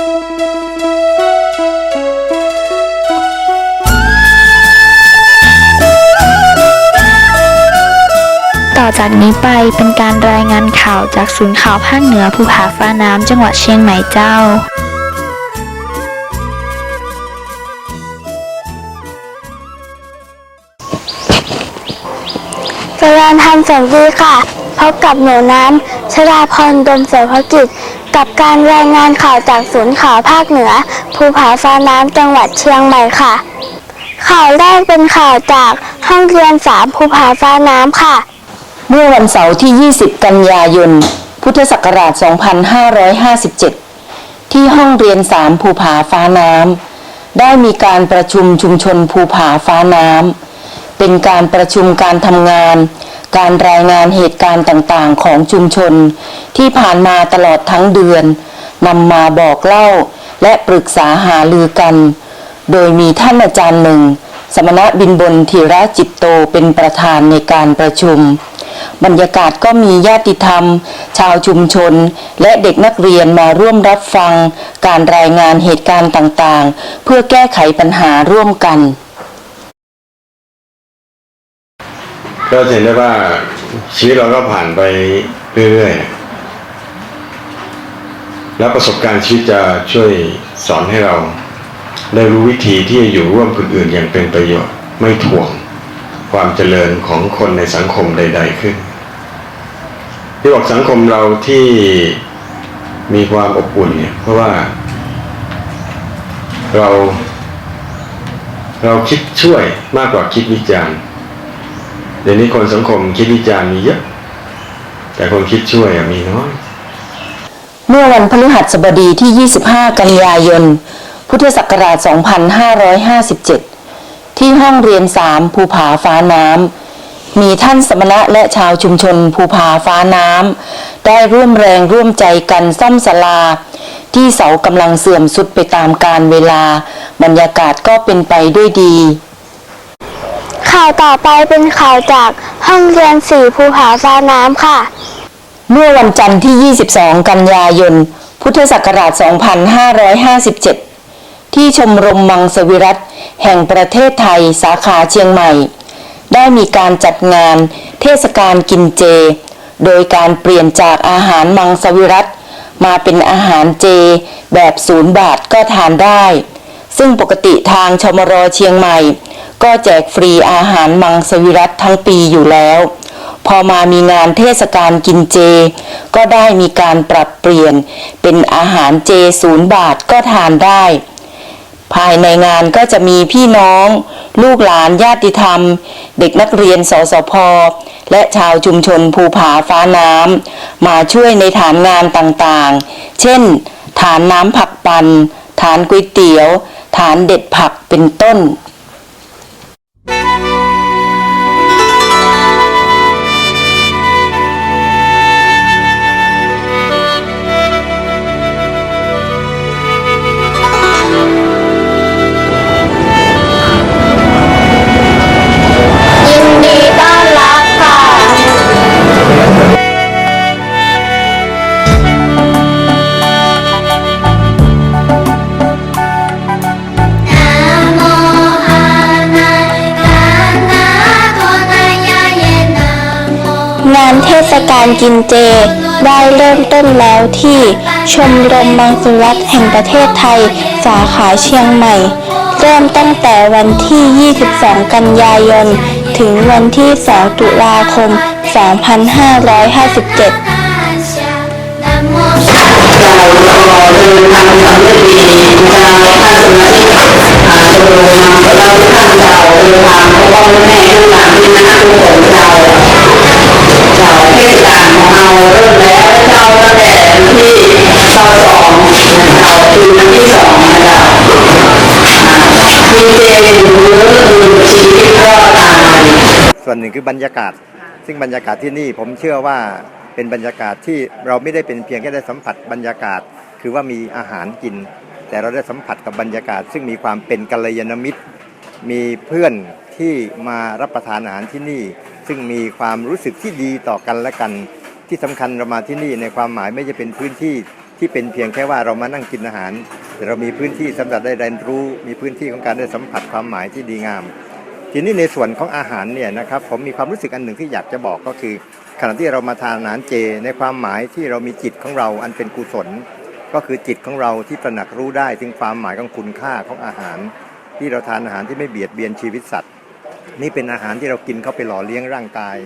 ต่อจากนี้ไปเป็นการรายงานข่าวจากศูนย์ข่าวภาคเหนือภูผาฟ้าน้ำจังหวัดเชียงใหม่เจ้าเจริญธรรมสวัสดีค่ะ พบกับหนูน้ำชลาพรดมเสภกิจ กับการรายงานข่าวจากศูนย์ข่าวภาคเหนือ ภูผาฟ้าน้ำจังหวัดเชียงใหม่ค่ะ ข่าวแรกเป็นข่าวจากห้องเรียนสามภูผาฟ้าน้ำค่ะ เมื่อวันเสาร์ที่ 20 กันยายน พุทธศักราช 2557 ที่ห้องเรียน3ภูผาฟ้าน้ำได้มีการประชุมชุมชนภูผาฟ้าน้ำเป็นการประชุมการทำงาน การรายงานเหตุการณ์ต่างๆ ของชุมชน ที่ผ่านมาตลอดทั้งเดือนนำมาบอกเล่า และปรึกษาหารือกัน โดยมีท่านอาจารย์หนึ่ง สมณะบินบนธีระจิตโตเป็นประธานในการประชุม บรรยากาศก็มีญาติธรรม ชาวชุมชน และเด็กนักเรียนมาร่วมรับฟัง การรายงานเหตุการณ์ต่างๆ เพื่อแก้ไขปัญหาร่วมกัน ก็เห็นได้ว่าชีวิตเราก็ผ่านไปเรื่อยๆ แล้วประสบการณ์ชีวิตจะช่วยสอนให้เรา ได้รู้วิธีที่จะอยู่ร่วมคนอื่นอย่างเป็นประโยชน์ไม่ถ่วงความเจริญของคนในสังคมใด ๆขึ้น ที่บอกสังคมเราที่มีความอบอุ่นเนี่ยเพราะว่า เรา เราคิดช่วยมากกว่าคิดวิจารณ์ เดี๋ยวนี้คนสังคมคิดวิจารณ์มีเยอะ แต่คนคิดช่วยมีน้อย เมื่อวันพฤหัสบดีที่ 25 กันยายน พุทธศักราช 2557 ที่ห้องเรียน3ภูผาฟ้าน้ำ มีท่านสมณะและชาวชุมชนภูผาฟ้าน้ำ ได้ร่วมแรงร่วมใจกันซ่อมศาลา ที่เสากำลังเสื่อมสุดไปตามกาลเวลา บรรยากาศก็เป็นไปด้วยดี ข่าวต่อไปเป็นข่าวจากห้องเรียนสี่ภูผาฟ้าน้ำค่ะ เมื่อวันจันทร์ที่ 22 กันยายน พุทธศักราช 2557 ที่ชมรมมังสวิรัตแห่งประเทศไทยสาขาเชียงใหม่ ได้มีการจัดงานเทศกาลกินเจ โดยการเปลี่ยนจากอาหารมังสวิรัตมาเป็นอาหารเจแบบศูนย์บาทก็ทานได้ ซึ่งปกติทางชมรเชียงใหม่ ก็แจกฟรีอาหารมังสวิรัตทั้งปีอยู่แล้ว พอมามีงานเทศกาลกินเจ ก็ได้มีการปรับเปลี่ยน เป็นอาหารเจศูนย์บาทก็ทานได้ ภายในงานก็จะมีพี่น้อง ลูกหลานญาติธรรม เด็กนักเรียนสสพและชาวชุมชนภูผาฟ้าน้ำมาช่วยในฐานงานต่างๆ เช่น ฐานน้ำผักปัน ฐานก๋วยเตี๋ยว ฐานเด็ดผักเป็นต้น ศกาลกินเจ ได้เริ่มต้นแล้วที่ชมรมมังสวิรัตแห่งประเทศไทย สาขาเชียงใหม่ เริ่มตั้งแต่วันที่ 22 กันยายน ถึงวันที่ 2 ตุลาคม 2557ส่วน ส่วนหนึ่งคือบรรยากาศ ซึ่งบรรยากาศที่นี่ผมเชื่อว่าเป็นบรรยากาศที่เราไม่ได้เป็นเพียงแค่ได้สัมผัสบรรยากาศ คือว่ามีอาหารกิน แต่เราได้สัมผัสกับบรรยากาศ ซึ่งมีความเป็นกัลยาณมิตร มีเพื่อนที่มารับประทานอาหารที่นี่ ซึ่งมีความรู้สึกที่ดีต่อกันและกัน ที่สำคัญเรามาที่นี่ในความหมายไม่จะเป็นพื้นที่ที่เป็นเพียงแค่ว่าเรามานั่งกินอาหาร เรามีพื้นที่สำหรับได้เรียนรู้มีพื้นที่ของการได้สัมผัสความหมายที่ดีงาม ทีนี้ในส่วนของอาหารเนี่ยนะครับผมมีความรู้สึกอันหนึ่งที่อยากจะบอกก็คือ ขณะที่เรามาทานอาหารเจ ในความหมายที่เรามีจิตของเราอันเป็นกุศล ก็คือจิตของเราที่ตระหนักรู้ได้ถึงความหมายของคุณค่าของอาหาร ที่เราทานอาหารที่ไม่เบียดเบียนชีวิตสัตว์ นี่เป็นอาหารที่เรากินเข้าไปหล่อเลี้ยงร่างกาย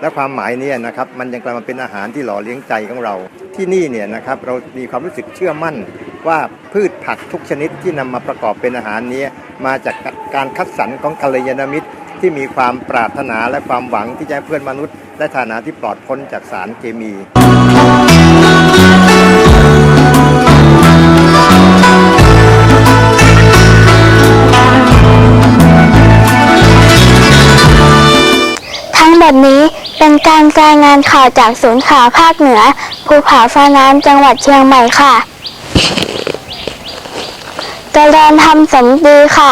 และความหมายนี้นะครับมันยังกลายมาเป็นอาหารที่หล่อเลี้ยงใจของเรา ที่นี่เนี่ยนะครับเรามีความรู้สึกเชื่อมั่น ว่าพืชผักทุกชนิดที่นำมาประกอบเป็นอาหารนี้มาจากการคัดสรรของกัลยาณมิตรที่มีความปรารถนาและความหวังที่จะให้เพื่อนมนุษย์ และฐานะที่ปลอดพ้นจากสารเคมีทั้งหมดนี้เป็นการรายงานข่าวจากศูนย์ข่าวภาคเหนือภูผาฟ้าน้ำจังหวัดเชียงใหม่ค่ะ เจริญธรรมสมดีค่ะ